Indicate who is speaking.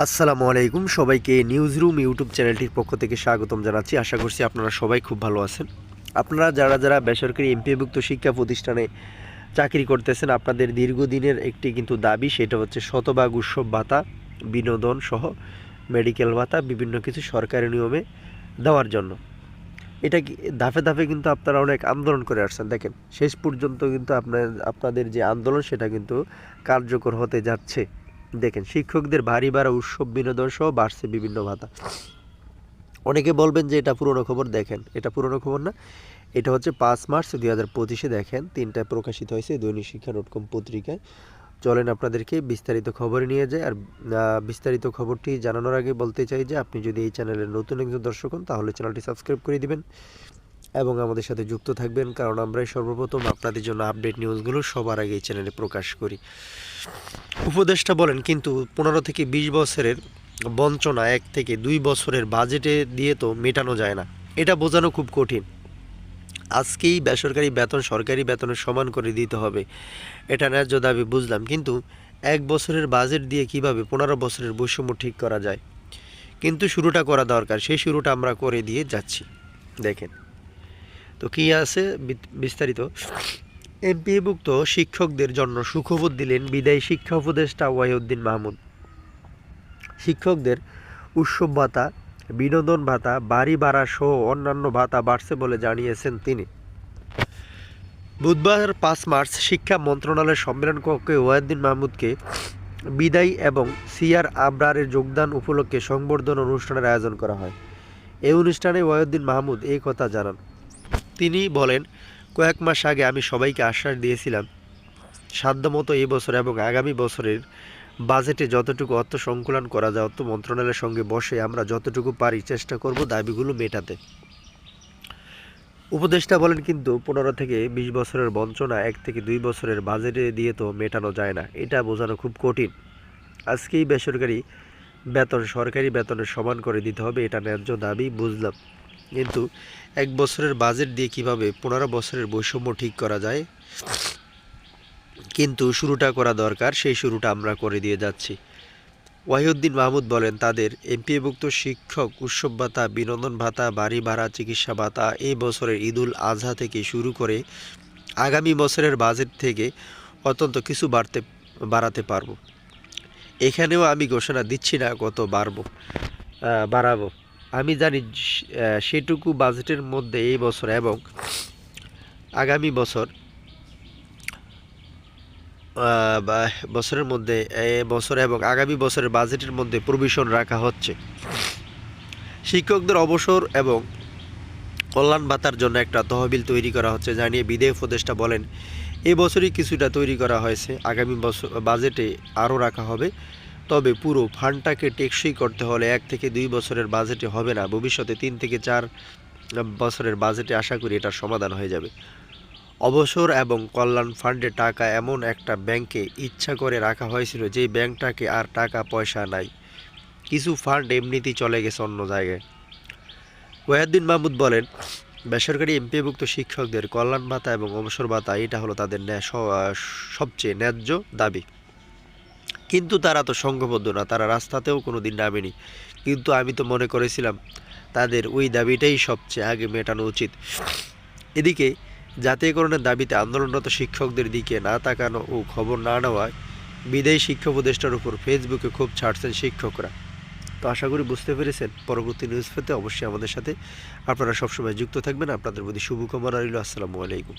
Speaker 1: আসসালামু আলাইকুম। সবাইকে নিউজ রুম ইউটিউব চ্যানেলটির পক্ষ থেকে স্বাগতম জানাচ্ছি। আশা করছি আপনারা সবাই খুব ভালো আছেন। আপনারা যারা যারা বেসরকারি এমপিভুক্ত শিক্ষা প্রতিষ্ঠানে চাকরি করতেছেন, আপনাদের দীর্ঘদিনের একটি কিন্তু দাবি, সেটা হচ্ছে শতভাগ উৎসব ভাতা, বিনোদন সহ মেডিকেল ভাতা, বিভিন্ন কিছু সরকারি নিয়মে দেওয়ার জন্য। এটা কি ধাপে ধাপে কিন্তু আপনারা অনেক আন্দোলন করে আসছেন। দেখেন, শেষ পর্যন্ত কিন্তু আপনার, আপনাদের যে আন্দোলন, সেটা কিন্তু কার্যকর হতে যাচ্ছে। দেখেন, শিক্ষকদের ভারী ভাড়া উৎসব, বিনোদন সহ বাড়ছে বিভিন্ন ভাতা। অনেকে বলবেন যে এটা পুরনো খবর, দেখেন, এটা পুরনো খবর না। এটা হচ্ছে পাঁচ মার্চ দুই হাজার পঁচিশে, দেখেন, তিনটায় প্রকাশিত হয়েছে দৈনিক শিক্ষা ডট কম পত্রিকায়। চলেন আপনাদেরকে বিস্তারিত খবরে নিয়ে যায় আর বিস্তারিত খবরটি জানানোর আগে বলতে চাই যে আপনি যদি এই চ্যানেলের নতুন একজন দর্শক হন, তাহলে চ্যানেলটি সাবস্ক্রাইব করে দিবেন। এবং আমাদের সাথে যুক্ত থাকবেন, কারণ আমরাই সর্বপ্রথম আপনাদের জন্য আপডেট নিউজগুলো সবার আগে এই চ্যানেলে প্রকাশ করি। উপদেষ্টা বলেন, কিন্তু পনেরো থেকে বিশ বছরের বঞ্চনা এক থেকে দুই বছরের বাজেটে দিয়ে তো মেটানো যায় না। এটা বোঝানো খুব কঠিন। আজকেই বেসরকারি বেতন সরকারি বেতনের সমান করে দিতে হবে। এটা ন্যায্য দাবি, বুঝলাম। কিন্তু এক বছরের বাজেট দিয়ে কীভাবে পনেরো বছরের বৈষম্য ঠিক করা যায়? কিন্তু শুরুটা করা দরকার। সেই শুরুটা আমরা করে দিয়ে যাচ্ছি। দেখেন। তো কী আছে বিস্তারিত? এমপিভুক্ত শিক্ষকদের জন্য সুখবর দিলেন বিদায়ী শিক্ষা উপদেষ্টা ওয়াহিউদ্দিন মাহমুদ। শিক্ষকদের উৎসব ভাতা, বিনোদন ভাতা, বাড়ি ভাড়া সহ অন্যান্য ভাতা বাড়ছে বলে জানিয়েছেন তিনি। বুধবার পাঁচ মার্চ শিক্ষা মন্ত্রণালয়ের সম্মেলন কক্ষে ওয়াহিউদ্দিন মাহমুদকে বিদায়ী এবং সিআর আবরারের যোগদান উপলক্ষে সংবর্ধনা অনুষ্ঠানের আয়োজন করা হয়। এই অনুষ্ঠানে ওয়াহিউদ্দিন মাহমুদ এই কথা জানান। তিনি বলেন, কয়েক মাস আগে আমি সবাইকে আশ্বাস দিয়েছিলাম, সাধ্যমতো এই বছর এবং আগামী বছরের বাজেটে যতটুকু অর্থ সংকুলন করা যায়, অর্থ মন্ত্রণালয়ের সঙ্গে বসে আমরা যতটুকু পারি চেষ্টা করব দাবিগুলো মেটাতে। উপদেষ্টা বলেন, কিন্তু পনেরো থেকে বিশ বছরের বঞ্চনা এক থেকে দুই বছরের বাজেটে দিয়ে তো মেটানো যায় না। এটা বোঝানো খুব কঠিন। আজকেই বেসরকারি বেতন, সরকারি বেতনের সমান করে দিতে হবে, এটা ন্যায্য দাবি, বুঝলাম। কিন্তু এক বছরের বাজেট দিয়ে কীভাবে পনেরো বছরের বৈষম্য ঠিক করা যায়? কিন্তু শুরুটা করা দরকার, সেই শুরুটা আমরা করে দিয়ে যাচ্ছি। ওয়াহিউদ্দিন মাহমুদ বলেন, তাদের এমপিভুক্ত শিক্ষক উৎসব ভাতা, বিনোদন ভাতা, বাড়ি ভাড়া, চিকিৎসা ভাতা এই বছরের ঈদুল আজহা থেকে শুরু করে আগামী বছরের বাজেট থেকে অত্যন্ত কিছু বাড়তে, বাড়াতে পারব। এখানেও আমি ঘোষণা দিচ্ছি না কত বাড়বো বাড়াবো। আমি জানি সেটুকু বাজেটের মধ্যে এই বছর এবং আগামী বছর বছরের মধ্যে, এ বছর এবং আগামী বছরের বাজেটের মধ্যে প্রভিশন রাখা হচ্ছে। শিক্ষকদের অবসর এবং কল্যাণ ভাতার জন্য একটা তহবিল তৈরি করা হচ্ছে, জানিয়ে বিদেয় উপদেষ্টা বলেন এই বছরই কিছুটা তৈরি করা হয়েছে। আগামী বছর, বাজেটে আরও রাখা হবে। তবে পুরো ফান্ডটাকে টেকসই করতে হলে এক থেকে দুই বছরের বাজেটে হবে না। ভবিষ্যতে তিন থেকে চার বছরের বাজেটে আশা করি এটার সমাধান হয়ে যাবে। অবসর এবং কল্যাণ ফান্ডে টাকা এমন একটা ব্যাংকে ইচ্ছা করে রাখা হয়েছিল যে ব্যাংকটাকে আর টাকা, পয়সা নাই। কিছু ফান্ড এমনিতেই চলে গেছে অন্য জায়গায়। ওয়াহিদ্দিন মাহমুদ বলেন, বেসরকারি এমপিভুক্ত শিক্ষকদের কল্যাণ ভাতা এবং অবসর ভাতা, এটা হলো তাদের সবচেয়ে ন্যায্য দাবি। কিন্তু তারা তো সংঘবদ্ধ না, তারা রাস্তাতেও কোনো দিন নামেনি। কিন্তু আমি তো মনে করেছিলাম, তাদের ওই দাবিটাই সবচেয়ে আগে মেটানো উচিত। এদিকে, জাতীয়করণের দাবিতে আন্দোলনরত শিক্ষকদের দিকে না তাকানো ও খবর না নেওয়ায় বিদায়ী শিক্ষা উপদেষ্টার উপর ফেসবুকে খুব ছাড়ছেন শিক্ষকরা। তো আশা করি বুঝতে পেরেছেন, পরবর্তী নিউজ পেতে অবশ্যই আমাদের সাথে। আপনারা সবসময় যুক্ত থাকবেন, আপনাদের প্রতি শুভকামনা রইল। আসসালামু আলাইকুম।